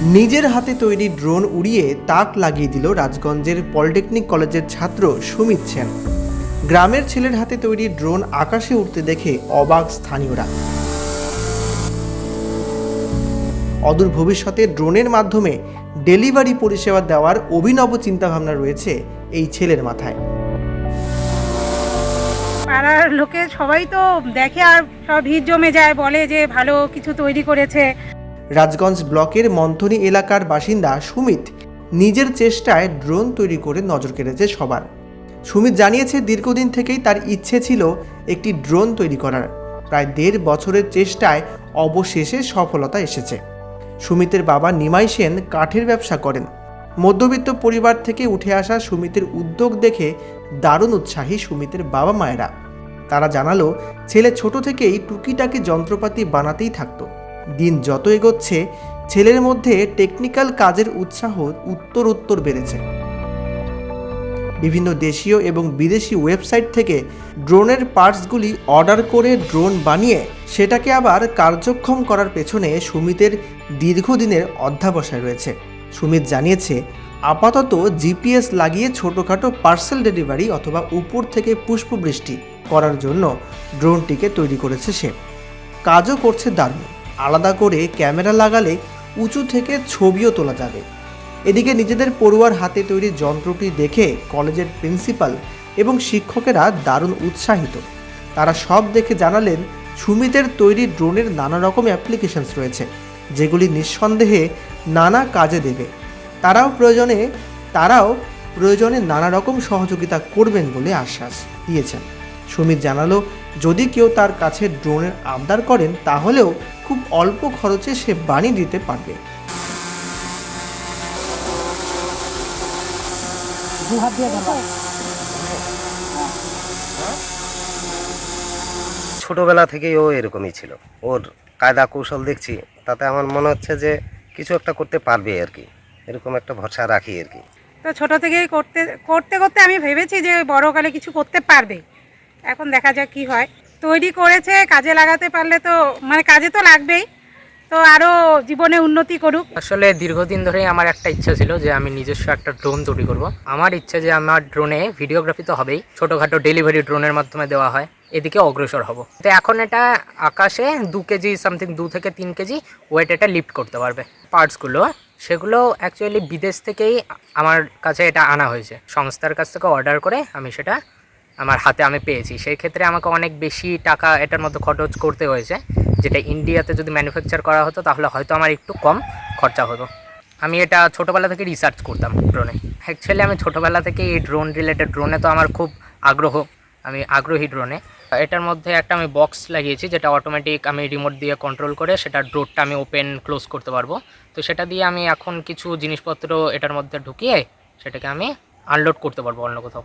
নিজের হাতে তৈরি ড্রোন উড়িয়ে তাক লাগিয়ে দিল রাজগঞ্জের পলিটেকনিক কলেজের ছাত্র সুমিত সেন। গ্রামের ছেলের হাতে তৈরি ড্রোন আকাশে উঠতে দেখে অবাক স্থানীয়রা। অদূর ভবিষ্যতে ড্রোনের মাধ্যমে ডেলিভারি পরিষেবা দেওয়ার অভিনব চিন্তাভাবনা রয়েছে এই ছেলের মাথায়। পাড়ার লোকে সবাই তো দেখে আর সব ভিড় জমে যায়, বলে যে ভালো কিছু তৈরি করেছে। রাজগঞ্জ ব্লকের মন্থনী এলাকার বাসিন্দা সুমিত নিজের চেষ্টায় ড্রোন তৈরি করে নজর কেড়েছে সবার। সুমিত জানিয়েছে, দীর্ঘদিন থেকেই তার ইচ্ছে ছিল একটি ড্রোন তৈরি করার। প্রায় দেড় বছরের চেষ্টায় অবশেষে সফলতা এসেছে। সুমিতের বাবা নিমাই সেন কাঠের ব্যবসা করেন। মধ্যবিত্ত পরিবার থেকে উঠে আসা সুমিতের উদ্যোগ দেখে দারুণ উৎসাহী সুমিতের বাবা মায়েরা। তারা জানালো, ছেলে ছোট থেকেই টুকিটাকি যন্ত্রপাতি বানাতেই থাকতো। দিন যত এগোচ্ছে, ছেলের মধ্যে টেকনিক্যাল কাজের উৎসাহ উত্তর উত্তর বেড়েছে। বিভিন্ন দেশীয় এবং বিদেশি ওয়েবসাইট থেকে ড্রোনের পার্টসগুলি অর্ডার করে ড্রোন বানিয়ে সেটাকে আবার কার্যক্ষম করার পেছনে সুমিতের দীর্ঘদিনের অধ্যাবসায় রয়েছে। সুমিত জানিয়েছে, আপাতত জিপিএস লাগিয়ে ছোটোখাটো পার্সেল ডেলিভারি অথবা উপর থেকে পুষ্পবৃষ্টি করার জন্য ড্রোনটিকে তৈরি করেছে সে। কাজও করছে দারুণ। আলাদা করে ক্যামেরা লাগালে উঁচু থেকে ছবিও তোলা যাবে। এদিকে নিজেদের পড়ুয়ার হাতে তৈরি যন্ত্রটি দেখে কলেজের প্রিন্সিপাল এবং শিক্ষকেরা দারুণ উৎসাহিত। তারা সব দেখে জানালেন, সুমিতের তৈরি ড্রোনের নানা রকম অ্যাপ্লিকেশনস রয়েছে, যেগুলি নিঃসন্দেহে নানা কাজে দেবে। তারাও প্রয়োজনে তারাও প্রয়োজনে নানা রকম সহযোগিতা করবেন বলে আশ্বাস দিয়েছেন। সুমিত জানালো যদি কেউ তার কাছে ড্রোনের আবদার করেন তাহলেও খুব অল্প খরচে সে বানিয়ে দিতে পারবে। ছোটবেলা থেকেই ও এরকমই ছিল। ওর কায়দা কৌশল দেখছি তাতে আমার মনে হচ্ছে যে কিছু একটা করতে পারবে আর কি। এরকম একটা ভরসা রাখি আর কি। তো ছোট থেকেই করতে করতে করতে আমি ভেবেছি যে বড়কালে কিছু করতে পারবে। এখন দেখা যাক কি হয়। তৈরি করেছে, কাজে লাগাতে পারলে তো মানে কাজে তো লাগবেই। তো আরও জীবনে উন্নতি করুক। আসলে দীর্ঘদিন ধরেই আমার একটা ইচ্ছা ছিল যে আমি নিজস্ব একটা ড্রোন তৈরি করব। আমার ইচ্ছা যে আমার ড্রোনে ভিডিওগ্রাফি তো হবেই। ছোটোখাটো ডেলিভারি ড্রোনের মাধ্যমে দেওয়া হয়। এদিকে অগ্রসর হব। তো এখন এটা আকাশে দু কেজি সামথিং দু থেকে তিন কেজি ওয়েট এটা লিফট করতে পারবে। পার্টসগুলো সেগুলো অ্যাকচুয়ালি বিদেশ থেকেই আমার কাছে এটা আনা হয়েছে। সংস্থার কাছ থেকে অর্ডার করে আমি সেটা আমার হাতে আমি পেয়েছি। সেই ক্ষেত্রে আমাকে অনেক বেশি টাকা এটার মধ্যে খরচ করতে হয়েছে। যেটা ইন্ডিয়াতে যদি ম্যানুফ্যাকচার করা হতো, তাহলে হয়তো আমার একটু কম খরচা হতো। আমি এটা ছোটোবেলা থেকে রিসার্চ করতাম ড্রোনে অ্যাকচুয়ালি আমি ছোটোবেলা থেকে এই ড্রোন রিলেটেড ড্রোনে তো আমার খুব আগ্রহ। আমি আগ্রহী ড্রোনে এটার মধ্যে একটা আমি বক্স লাগিয়েছি, যেটা অটোমেটিক আমি রিমোট দিয়ে কন্ট্রোল করে সেটা ড্রোরটা আমি ওপেন ক্লোজ করতে পারব। তো সেটা দিয়ে আমি এখন কিছু জিনিসপত্র এটার মধ্যে ঢুকিয়ে সেটাকে আমি আনলোড করতে পারব অন্য কোথাও।